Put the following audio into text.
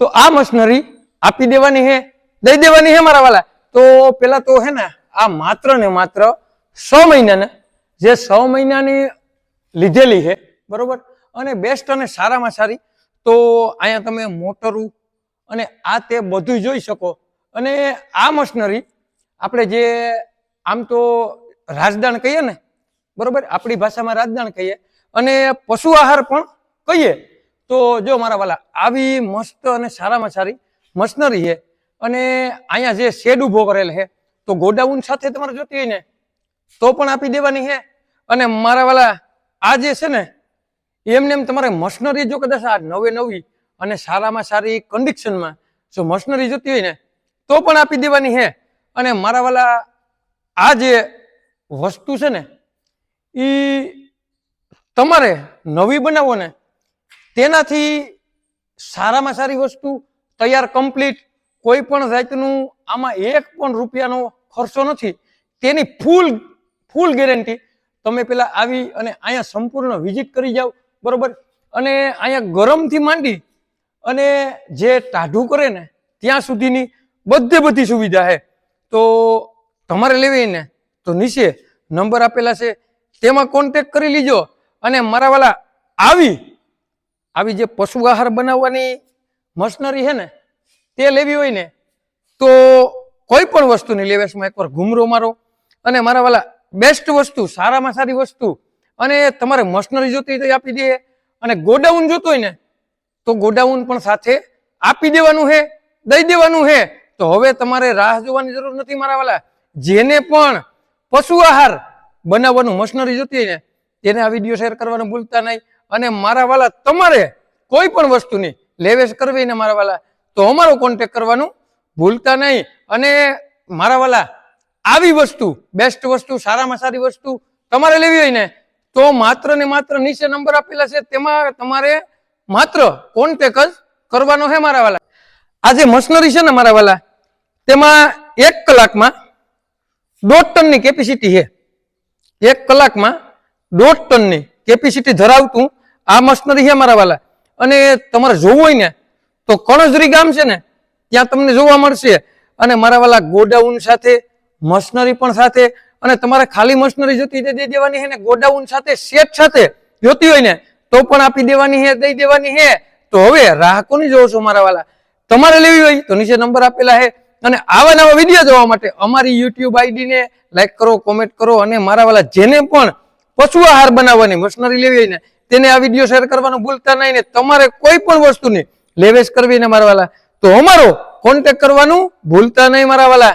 તો આ મશીનરી આપી દેવાની હે, દઈ દેવાની હે મારા વાલા. તો પેલા તો હે ને, આ માત્ર ને માત્ર છ મહિનાના, જે છ મહિનાની લીધેલી છે બરોબર? અને બેસ્ટ અને સારામાં સારી. તો અહીંયા તમે મોટરું અને આ તે બધું જોઈ શકો. અને આ મશીનરી આપણે જે આમ તો રાજદાણ કહીએ ને, બરોબર? આપણી ભાષામાં રાજદાણ કહીએ. અને પશુ આહાર પણ કહીએ. તો જો મારા વાલા, આવી મસ્ત અને સારામાં સારી મશનરી છે અને અહીંયા જે શેડ ઊભો કરેલ છે, તો ગોડાઉન સાથે તમારે જોતી હોય ને, તો પણ આપી દેવાની છે. અને મારા વાલા, આ જે છે ને, એમને એમ તમારે મશનરી જો કદાચ આ નવે નવી અને સારામાં સારી કન્ડિશનમાં જો મશનરી જોતી હોય ને, તો પણ આપી દેવાની છે. અને મારા વાલા, આ જે વસ્તુ છે ને એ તમારે નવી બનાવો ને તેનાથી સારામાં સારી વસ્તુ, તૈયાર કમ્પ્લીટ કોઈ પણ જાતનું આમાં એક પણ રૂપિયાનો ખર્ચો નથી. તેની ફૂલ ફૂલ ગેરંટી તમે પેલા આવી અને અહીંયા સંપૂર્ણ વિઝિટ કરી જાઓ, બરોબર? અને અહીંયા ગરમથી માંડી અને જે ટાઢું કરે ને, ત્યાં સુધીની બધે બધી સુવિધા છે તો તમારે લેવી ને, તો નીચે નંબર આપેલા છે, તેમાં કોન્ટેક કરી લીજો અને મારા વાલા આવી આવી જે પશુ આહાર બનાવવાની મશનરી છે ને, તે લેવી હોય ને, તો કોઈ પણ વસ્તુની લેવેશમાં એકવાર ઘૂમરો મારો અને મારા વાલા બેસ્ટ વસ્તુ, સારામાં સારી વસ્તુ, અને તમારે મશનરી જોતી હોય આપી દે, અને ગોડાઉન જોતું હોય ને, તો ગોડાઉન પણ સાથે આપી દેવાનું છે, દઈ દેવાનું છે. તો હવે તમારે રાહ જોવાની જરૂર નથી મારા વાલા. જેને પણ પશુ આહાર બનાવવાનું મશનરી જોતી હોય ને, તેને આ વીડિયો શેર કરવાનું ભૂલતા નહીં. અને મારા વાલા તમારે કોઈ પણ વસ્તુની લેવેશ કરવી ને મારા વાલા. તો અમારો કોન્ટેક કરવાનું ભૂલતા નહીં. અને મારા વાલા, આવી વસ્તુ બેસ્ટ વસ્તુ, સારામાં સારી વસ્તુ તમારે લેવી હોય ને, તો માત્ર ને માત્ર નીચે નંબર આપેલા છે, તેમાં તમારે માત્ર કોન્ટેક જ કરવાનો છે મારા વાલા. આ જે મશનરી છે ને મારા વાલા, તેમાં એક કલાકમાં દોઢ ટનની કેપેસિટી છે. એક કલાકમાં દોઢ ટનની કેપેસિટી ધરાવતું આ મશનરી છે મારા વાલા. અને તમારે જોવું હોય ને, તો કણજરી ગામ છે ને, ત્યાં તમને જોવા મળશે. અને મારા વાલા ગોડાઉન સાથે, મશનરી પણ સાથે, અને તમારે ખાલી મશનરી જોતી દઈ દેવાની છે ને, ગોડાઉન સાથે સેટ સાથે જોતી હોય ને, તો પણ આપી દેવાની છે દઈ દેવાની છે તો હવે રાહ કોની જોવો છો મારા વાલા? તમારે લેવી હોય તો નીચે નંબર આપેલા છે અને આવા નવા વીડિયો જોવા માટે અમારી યુટ્યુબ આઈડી ને લાઈક કરો કોમેન્ટ કરો, અને મારા વાલા જેને પણ પશુ આહાર બનાવવાની મશનરી લેવી હોય ને તેને આ વીડિયો શેર કરવાનું ભૂલતા નહીં ને તમારે કોઈ પણ વસ્તુની લેવેશ કરવી ને મારા વાલા. તો અમારો કોન્ટેક કરવાનું ભૂલતા નહીં મારા વાલા.